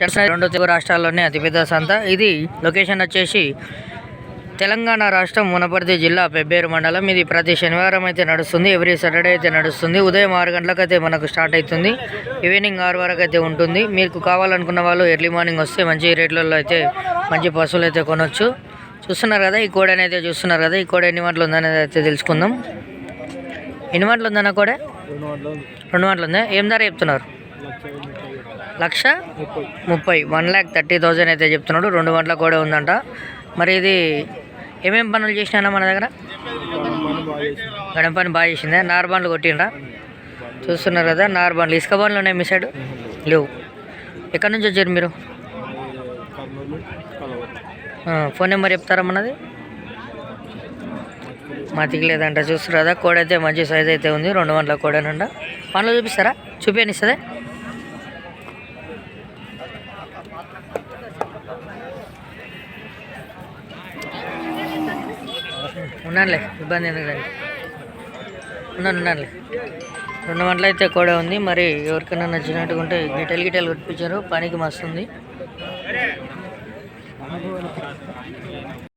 రెండు తెలుగు రాష్ట్రాల్లోనే అతిపెద్ద సంత. ఇది లొకేషన్ వచ్చేసి తెలంగాణ రాష్ట్రం మునపర్తి జిల్లా పెబ్బేరు మండలం. ఇది ప్రతి శనివారం అయితే నడుస్తుంది ఎవ్రీ సాటర్డే అయితే నడుస్తుంది. ఉదయం ఆరు గంటలకు అయితే మనకు స్టార్ట్ అవుతుంది. ఈవినింగ్ ఆరు వరకు అయితే ఉంటుంది. మీకు కావాలనుకున్న వాళ్ళు ఎర్లీ మార్నింగ్ వస్తే మంచి రేట్లలో అయితే మంచి పశువులు అయితే కొనొచ్చు. చూస్తున్నారు కదా ఈ కోడని అయితే చూస్తున్నారు కదా ఈ కోడ ఎన్ని వంటలు ఉందనేది అయితే తెలుసుకుందాం. ఎన్ని వంటలు ఉందన్న కోడే? రెండు రెండు వంటలు ఉందా? ఏం ధర చెప్తున్నారు? లక్ష? ముప్పై. వన్ ల్యాక్ థర్టీ థౌజండ్ అయితే చెప్తున్నాడు. రెండు గంటల కూడా ఉందంట. మరి ఇది ఏమేమి పనులు చేసినా మన దగ్గర? మనం గడం పని బాగా చేసిందా? నార్ బండ్లు కొట్టిండ్రా? చూస్తున్నారు కదా నార్ బండ్లు. ఇసుక బండ్లు ఉన్నాయి మీ సైడ్? లేవు. ఎక్కడి నుంచి వచ్చారు మీరు? ఫోన్ నెంబర్ చెప్తారా మనది? మతికి లేదంట. చూస్తారు కదా మంచి సైజ్ అయితే ఉంది. రెండు వందల కోడనంట. పనులు చూపిస్తారా? చూపించనిస్తుందే ఉన్నానులే ఇబ్బంది ఎందుకండి ఉన్నాను ఉన్నానులే. రెండు వంటలు అయితే కూడా ఉంది మరి ఎవరికైనా నచ్చినట్టుగా ఉంటే గిటెల్ గిటెల్ కొట్టించారు పనికి మస్తుంది